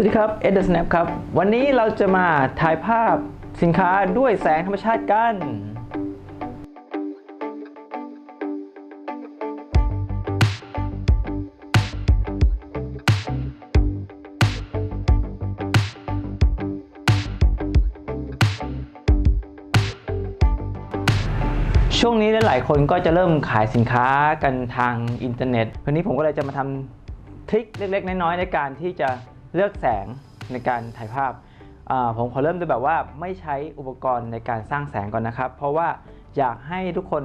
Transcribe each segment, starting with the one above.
สวัสดีครับเอ็ดเดอร์สแนปครับ วันนี้เราจะมาถ่ายภาพสินค้าด้วยแสงธรรมชาติกัน ช่วงนี้หลายๆคนก็จะเริ่มขายสินค้ากันทางอินเทอร์เน็ต วันนี้ผมก็เลยจะมาทำทริคเล็ก ๆ น้อยๆในการที่จะ เลือกแสงในการถ่ายภาพ ผมขอเริ่มด้วยแบบว่าไม่ใช้อุปกรณ์ในการสร้างแสงก่อนนะครับ เพราะว่าอยากให้ทุกคน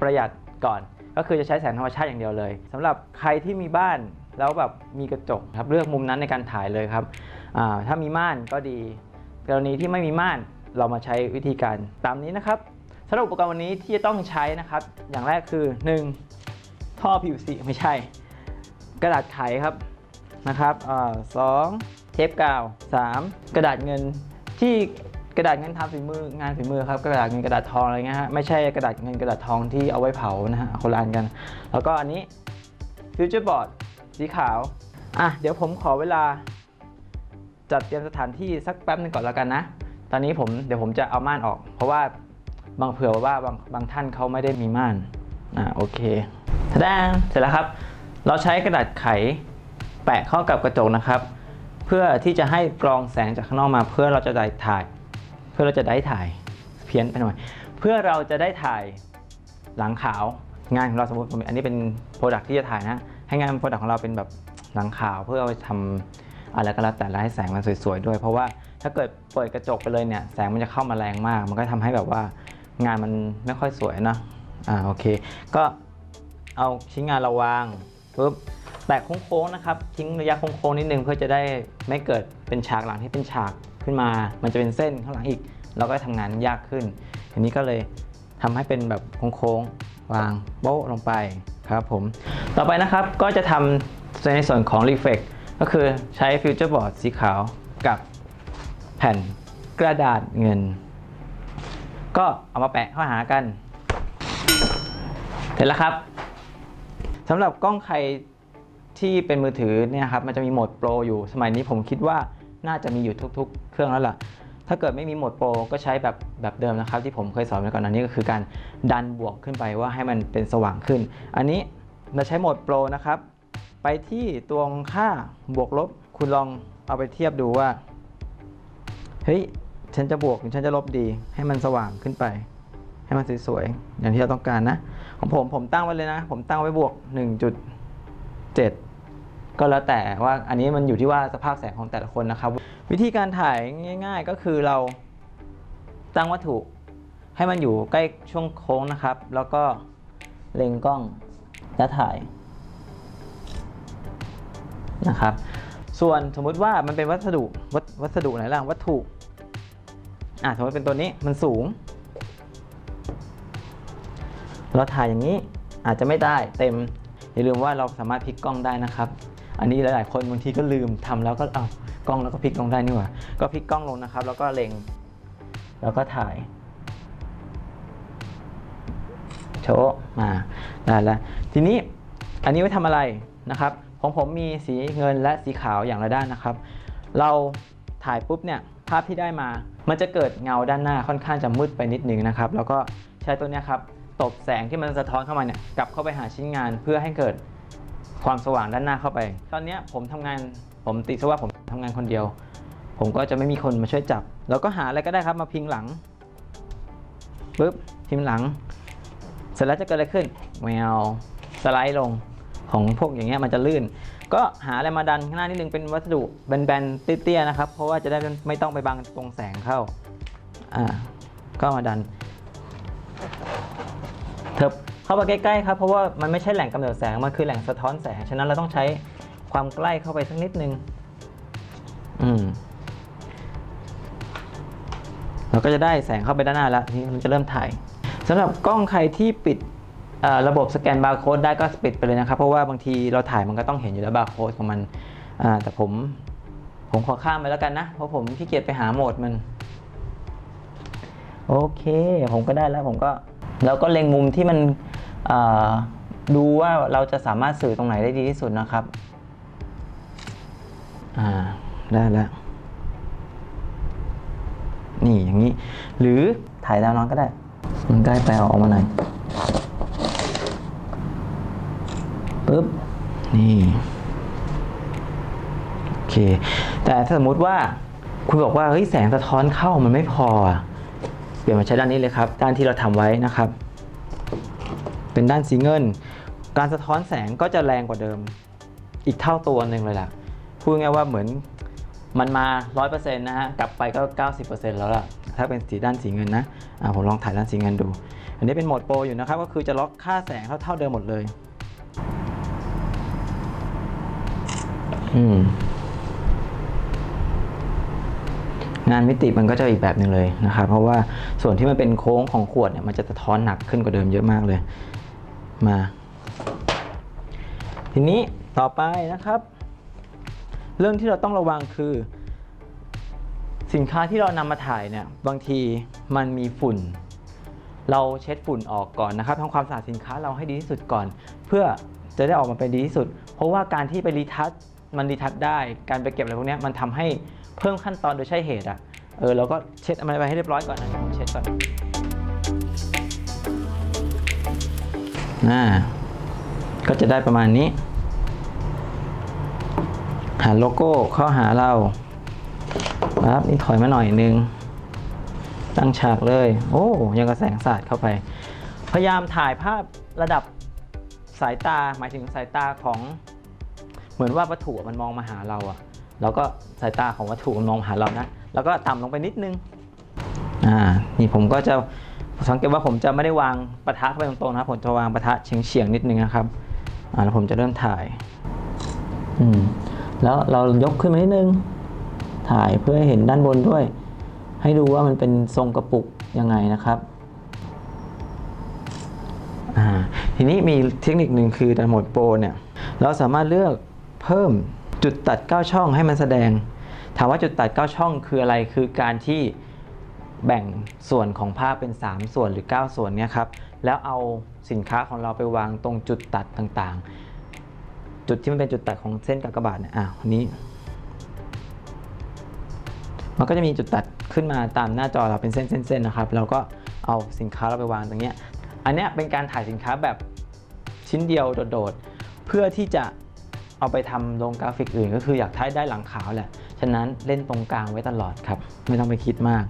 ประหยัดก่อน ก็คือจะใช้แสงธรรมชาติอย่างเดียวเลยสำหรับใครที่มีบ้านแล้วแบบมีกระจกครับเลือกมุมนั้นในการถ่ายเลยครับถ้ามีม่านก็ดี กรณีที่ไม่มีม่านเรามาใช้วิธีการตามนี้นะครับสำหรับอุปกรณ์วันนี้ที่จะต้องใช้นะครับ อย่างแรกคือ 1. ท่อ PVC ไม่ใช่ กระดาษไขครับ นะครับอสองเทปกาว 3. กระดาษเงินที่กระดาษเงินทำฝีมืองานฝีมือครับกระดาษเงินกระดาษทองอะไรเงี้ยฮะไม่ใช่กระดาษเงินกระดาษทองที่เอาไว้เผานะฮะคนละอันกัน แล้วก็อันนี้ฟิวเจอร์บอร์ดสีขาวอะเดี๋ยวผมขอเวลา จัดเตรียมสถานที่สักแป๊บหนึงก่อนแล้วกันนะ ตอนนี้ผมเดี๋ยวผมจะเอาม่านออก เพราะว่าบางเผื่อว่าบางบางท่านเขาไม่ได้มีม่านอ่าโอเคแสดงเสร็จแล้วครับ เราใช้กระดาษไข แปะเข้ากับกระจกนะครับ เพื่อที่จะให้กรองแสงจากข้างนอกมา เพื่อเราจะได้ถ่าย เพื่อเราจะได้ถ่ายเพี้ยนไปหน่อย เพื่อเราจะได้ถ่ายหลังขาวงานของเราสมมติผมอันนี้เป็นโปรดักที่จะถ่ายนะ ให้งานโปรดักของเราเป็นแบบหลังขาวเพื่อเอาไปทำอะไรก็แล้วแต่แล้วให้แสงมันสวยๆด้วย เพราะว่าถ้าเกิดเปิดกระจกไปเลยเนี่ยแสงมันจะเข้ามาแรงมาก มันก็ทำให้แบบว่างานมันไม่ค่อยสวยนะอ่าโอเค ก็เอาชิ้นงานเราวางปุ๊บ แตะโค้งๆนะครับทิ้งระยะโค้งๆนิดนึงเพื่อจะได้ไม่เกิดเป็นฉากหลังที่เป็นฉากขึ้นมา มันจะเป็นเส้นข้างหลังอีก เราก็ทำงานยากขึ้นอันนี้ก็เลยทำให้เป็นแบบโค้งๆวางโบ๊ะลงไปครับผมต่อไปนะครับก็จะทำในส่วนของ Reflect ก็คือใช้ฟิวเจอร์บอร์ดสีขาวกับแผ่นกระดาษเงิน ก็เอามาแปะเข้าหากัน เสร็จแล้วครับสำหรับกล้องใคร ที่เป็นมือถือเนี่ยครับมันจะมีโหมดโปรอยู่ สมัยนี้ผมคิดว่าน่าจะมีอยู่ทุกๆ เครื่องแล้วล่ะ ถ้าเกิดไม่มีโหมดโปรก็ใช้แบบแบบเดิมนะครับ ที่ผมเคยสอนไปก่อนอันนี้ก็คือการดันบวกขึ้นไปว่าให้มันเป็นสว่างขึ้น อันนี้เราใช้โหมดโปรนะครับ ไปที่ตัวค่าบวกลบ คุณลองเอาไปเทียบดูว่า เฮ้ย ฉันจะบวกหรือฉันจะลบดี ให้มันสว่างขึ้นไป ให้มันสวยๆอย่างที่เราต้องการนะ ของผมผมตั้งไว้เลยนะ ผมตั้งไว้บวก 7 ก็แล้วแต่ว่าอันนี้มันอยู่ที่ว่าสภาพแสงของแต่ละคนนะครับ วิธีการถ่ายง่าย ๆ ก็คือเราตั้งวัตถุให้มันอยู่ใกล้ช่วงโค้งนะครับ แล้วก็เล็งกล้องและถ่ายนะครับ ส่วนสมมุติว่ามันเป็นวัสดุวัสวัสดุไหนล่ะวัตถุอะสมมติเป็นตัวนี้มันสูง เราถ่ายอย่างนี้อาจจะไม่ได้เต็ม อย่าลืมว่าเราสามารถพลิกกล้องได้นะครับ อันนี้หลาย ๆ คนบางทีก็ลืมทำแล้วก็เอากล้องแล้วก็พลิกลงได้นี่หว่าก็พลิกกล้องลงนะครับ แล้วก็เล็ง แล้วก็ถ่ายโชว์มาได้แล้วทีนี้อันนี้ไว้ทำอะไรนะครับของผมมีสีเงินและสีขาวอย่างละด้านนะครับ เราถ่ายปุ๊บเนี่ยภาพที่ได้มา มันจะเกิดเงาด้านหน้าค่อนข้างจะมืดไปนิดนึงนะครับ แล้วก็ใช้ตัวนี้ครับ ตบแสงที่มันสะท้อนเข้ามาเนี่ยกลับเข้าไปหาชิ้นงานเพื่อให้เกิดความสว่างด้านหน้าเข้าไป ตอนนี้ผมทำงานผมติดซะว่าผมทำงานคนเดียว ผมก็จะไม่มีคนมาช่วยจับ แล้วก็หาอะไรก็ได้ครับมาพิงหลังปุ๊บพิงหลัง เสร็จแล้วจะเกิดอะไรขึ้นแมวสไลด์ลงของพวกอย่างเงี้ยมันจะลื่น ก็หาอะไรมาดันข้างหน้านิดนึงเป็นวัสดุแบนๆเตี้ยๆนะครับ เพราะว่าจะได้ไม่ต้องไปบังตรงแสงเข้าอ่าก็มาดัน เถิบเข้าไปใกล้ๆครับ เพราะว่ามันไม่ใช่แหล่งกำเนิดแสง มันคือแหล่งสะท้อนแสง ฉะนั้นเราต้องใช้ความใกล้เข้าไปสักนิดนึง อืมเราก็จะได้แสงเข้าไปด้านหน้าแล้วทีนี้มันจะเริ่มถ่ายสำหรับกล้องใครที่ปิดระบบสแกนบาร์โค้ดได้ก็ปิดไปเลยนะครับ เพราะว่าบางทีเราถ่ายมันก็ต้องเห็นอยู่แล้วบาร์โค้ดของมันแต่ผมผมขอข้ามไปแล้วกันนะ เพราะผมขี้เกียจไปหาโหมดมัน โอเค ผมก็ได้แล้วผมก็ แล้วก็เล็งมุมที่มันดูว่าเราจะสามารถสื่อตรงไหนได้ดีที่สุดนะครับอ่าได้แล้วนี่อย่างนี้ หรือถ่ายดาวน้อยก็ได้มันใกล้ไปเอาออกมาหน่อยปึ๊บนี่โอเค แต่ถ้าสมมติว่าคุณบอกว่าเฮ้ยแสงสะท้อนเข้ามันไม่พออะ เปลี่ยนมาใช้ด้านนี้เลยครับ ด้านที่เราทำไว้นะครับ เป็นด้านสีเงิน การสะท้อนแสงก็จะแรงกว่าเดิม อีกเท่าตัวหนึ่งเลยล่ะ พูดง่ายๆว่าเหมือนมันมา 100%นะฮะ กลับไปก็ 90%แล้วล่ะ ถ้าเป็นสีด้านสีเงินนะอ่าผมลองถ่ายด้านสีเงินดู อันนี้เป็นโหมดโปรอยู่นะครับ ก็คือจะล็อกค่าแสงเท่าเท่าเดิมหมดเลย อืม งานมิติมันก็จะอีกแบบหนึ่งเลยนะครับเพราะว่าส่วนที่มันเป็นโค้งของขวดเนี่ยมันจะสะท้อนหนักขึ้นกว่าเดิมเยอะมากเลยมา ทีนี้ต่อไปนะครับ เรื่องที่เราต้องระวังคือ สินค้าที่เรานำมาถ่ายเนี่ยบางทีมันมีฝุ่น เราเช็ดฝุ่นออกก่อนนะครับทำความสะอาดสินค้าเราให้ดีที่สุดก่อน เพื่อจะได้ออกมาเป็นดีที่สุด เพราะว่าการที่ไปรีทัชมันรีทัชได้ การไปเก็บอะไรพวกนี้มันทำให้ เพิ่มขั้นตอนโดยใช่เหตุอะเออเราก็เช็ดอะไรไปให้เรียบร้อยก่อนนะผมเช็ดก่อนอ่าก็จะได้ประมาณนี้ หาโลโก้เข้าหาเราครับนี่ถอยมาหน่อยนึง ตั้งฉากเลย โอ้ยังกระแสงสาดเข้าไป พยายามถ่ายภาพระดับสายตาหมายถึงสายตาของเหมือนว่าวัตถุมันมองมาหาเราอะ แล้วก็สายตาของวัตถุมองหาเรานะ แล้วก็ต่ำลงไปนิดนึง อ่า นี่ผมก็จะสังเกตว่าผมจะไม่ได้วางปะทะเข้าไปตรงๆนะครับ ผมจะวางปะทะเฉียงๆนิดนึงนะครับ อ่า แล้วผมจะเริ่มถ่าย อืม แล้วเรายกขึ้นมานิดนึง ถ่ายเพื่อให้เห็นด้านบนด้วย ให้ดูว่ามันเป็นทรงกระปุกยังไงนะครับอ่าทีนี้มีเทคนิคหนึ่งคือในโหมดโปรเนี่ย เราสามารถเลือกเพิ่ม จุดตัด 9 ช่องให้มันแสดง ถามว่าจุดตัด 9 ช่องคืออะไร คือการที่แบ่งส่วนของภาพเป็น 3 ส่วนหรือ 9 ส่วนเนี่ยครับ แล้วเอาสินค้าของเราไปวางตรงจุดตัดต่างๆ จุดที่มันเป็นจุดตัดของเส้นกากบาทเนี่ยอ่าวันนี้ มันก็จะมีจุดตัดขึ้นมาตามหน้าจอเราเป็นเส้นๆๆนะครับ เราก็เอาสินค้าเราไปวางตรงเนี้ย อันเนี้ยเป็นการถ่ายสินค้าแบบชิ้นเดียวโดดๆ เพื่อที่จะ เอาไปทำลงกราฟิกอื่น ก็คืออยากได้ได้หลังขาวแหละ ฉะนั้นเล่นตรงกลางไว้ตลอดครับ ไม่ต้องไปคิดมาก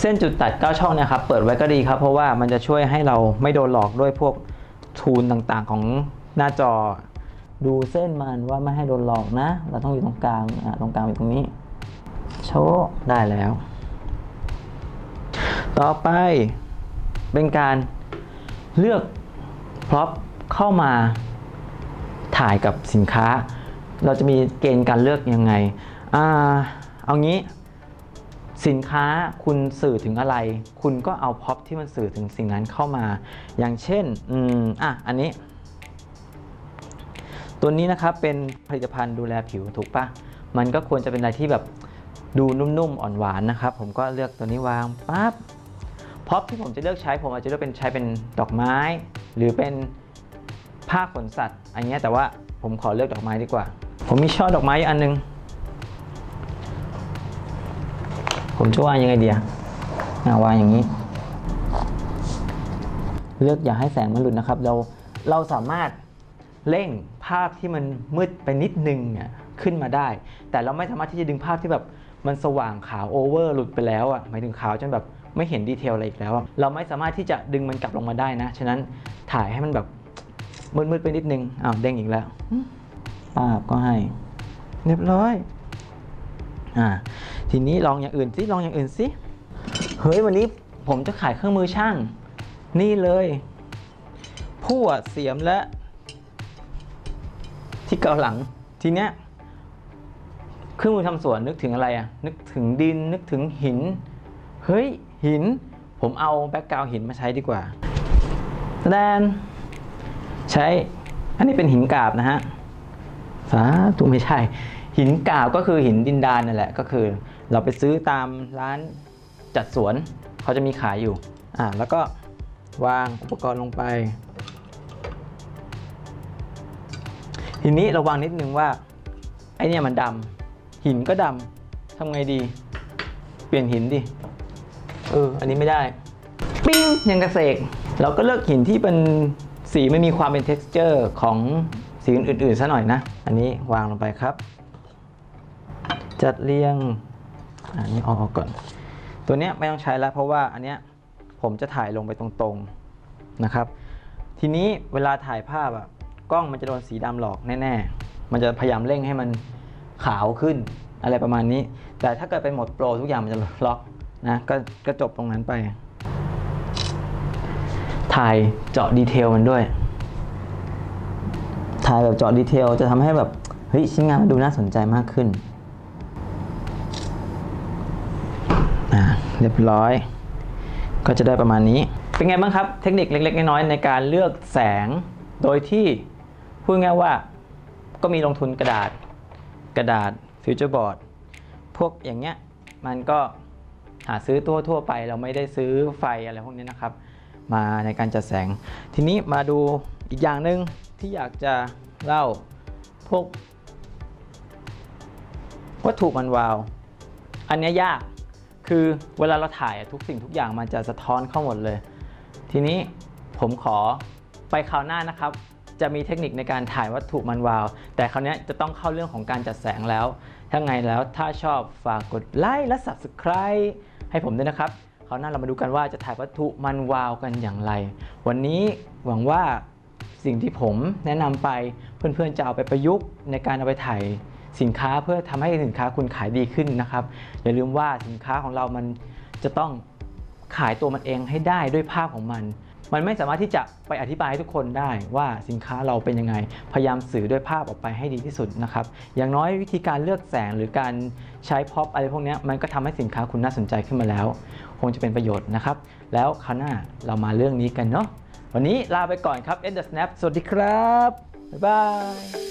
เส้นจุดตัด 9 ช่องเนะครับ เปิดไว้ก็ดีครับ เพราะว่ามันจะช่วยให้เราไม่โดนหลอกด้วยพวกทูนต่างๆของหน้าจอ ดูเส้นมันว่าไม่ให้โดนหลอกนะ เราต้องอยู่ตรงกลางอะตรงกลางอยู่ตรงนี้ โชว์ได้แล้ว ต่อไปเป็นการเลือกพร็อพเข้ามา ถ่ายกับสินค้า เราจะมีเกณฑ์การเลือกยังไงอ่าเอางี้สินค้าคุณสื่อถึงอะไร คุณก็เอาพ็อพที่มันสื่อถึงสิ่งนั้นเข้ามา อย่างเช่นอืมอะอันนี้ ตัวนี้นะครับเป็นผลิตภัณฑ์ดูแลผิวถูกปะมันก็ควรจะเป็นอะไรที่แบบดูนุ่มๆอ่อนหวานนะครับ ผมก็เลือกตัวนี้วางปั๊บพ็อพที่ผมจะเลือกใช้ผมอาจจะเลือกเป็นใช้เป็นดอกไม้ หรือเป็น ผ้าขนสัตว์ อันนี้แต่ว่าผมขอเลือกดอกไม้ดีกว่า ผมมีช่อดอกไม้อยู่อันนึง ผมจะวางยังไงเดียอ่าวางอย่างนี้ เลือกอย่าให้แสงมันหลุดนะครับ เราเราสามารถเร่งภาพที่มันมืดไปนิดนึงอะขึ้นมาได้ แต่เราไม่สามารถที่จะดึงภาพที่แบบมันสว่างขาวโอเวอร์หลุดไปแล้วอะหมายถึงขาวจนแบบไม่เห็นดีเทลอะไรอีกแล้ว เราไม่สามารถที่จะดึงมันกลับลงมาได้นะ ฉะนั้นถ่ายให้มันแบบ มืดๆไปนิดนึงอ้าวเด้งอีกแล้วป้าบก็ให้ เรียบร้อยอ่าทีนี้ลองอย่างอื่นสิลองอย่างอื่นสิเฮ้ยวันนี้ผมจะขายเครื่องมือช่าง นี่เลยพั่วเสียมและ ที่เกาหลังทีเนี้ยเครื่องมือทำสวนนึกถึงอะไรอะนึกถึงดินนึกถึงหิน เฮ้ยหิน ผมเอาแบ็กกราวหินมาใช้ดีกว่าแดน ใช้ อันนี้เป็นหินกาบนะฮะสาธุไม่ใช่ หินกาบก็คือหินดินดานนั่นแหละก็คือ เราไปซื้อตามร้านจัดสวนเขาจะมีขายอยู่อ่าแล้วก็วางอุปกรณ์ลงไป ทีนี้ระวังนิดนึงว่าไอเนี่ยมันดำหินก็ดำทำไงดี เปลี่ยนหินดิเอออันนี้ไม่ได้ ปิ้งยังกระเสกเราก็เลือกหินที่เป็น สีไม่มีความเป็น t e x t อร์ของสีอื่นๆซะหน่อยนะ อันนี้วางลงไปครับ จัดเรียง อันนี้อออกก่อน ตัวเนี้ยไม่ต้องใช้แล้วเพราะว่าอันเนี้ยผมจะถ่ายลงไปตรงๆนะครับ ทีนี้เวลาถ่ายภาพอะกล้องมันจะโดนสีดำหลอกแน่ๆ มันจะพยายามเร่งให้มันขาวขึ้นอะไรประมาณนี้ แต่ถ้าเกิดเป็นโหมดโปรทุกอย่างมันจะล็อกนะกก็จบตรงนั้นไป ถ่ายเจาะดีเทลมันด้วย ถ่ายแบบเจาะดีเทลจะทำให้แบบ เฮ้ย ชิ้นงานมันดูน่าสนใจมากขึ้น อ่า เรียบร้อย ก็จะได้ประมาณนี้ เป็นไงบ้างครับ เทคนิคเล็ก ๆ น้อยๆในการเลือกแสง โดยที่พูดง่ายว่าก็มีลงทุนกระดาษ กระดาษฟิวเจอร์บอร์ดพวกอย่างเงี้ยมันก็หาซื้อตัวทั่วๆไปเราไม่ได้ซื้อไฟอะไรพวกนี้นะครับ มาในการจัดแสง ทีนี้มาดูอีกอย่างหนึ่งที่อยากจะเล่าพวกวัตถุมันวาว อันนี้ยากคือเวลาเราถ่ายทุกสิ่งทุกอย่างมันจะสะท้อนเข้าหมดเลย ทีนี้ผมขอไปคราวหน้านะครับ จะมีเทคนิคในการถ่ายวัตถุมันวาว แต่คราวนี้จะต้องเข้าเรื่องของการจัดแสงแล้ว ถ้าไงแล้วถ้าชอบฝากกดไลค์และ Subscribe ให้ผมด้วยนะครับ คราวหน้าเรามาดูกันว่าจะถ่ายวัตถุมันวาวกันอย่างไร วันนี้หวังว่าสิ่งที่ผมแนะนำไปเพื่อนๆจะเอาไปประยุกต์ในการเอาไปถ่ายสินค้าเพื่อทำให้สินค้าคุณขายดีขึ้นนะครับ อย่าลืมว่าสินค้าของเรามันจะต้องขายตัวมันเองให้ได้ด้วยภาพของมัน มันไม่สามารถที่จะไปอธิบายให้ทุกคนได้ว่าสินค้าเราเป็นยังไง พยายามสื่อด้วยภาพออกไปให้ดีที่สุดนะครับ อย่างน้อยวิธีการเลือกแสงหรือการใช้พ็อปอะไรพวกนี้มันก็ทำให้สินค้าคุณน่าสนใจขึ้นมาแล้ว คงจะเป็นประโยชน์นะครับ แล้วคราวหน้าเรามาเรื่องนี้กันเนาะวันนี้ลาไปก่อนครับ End the Snap สวัสดีครับ บ๊ายบาย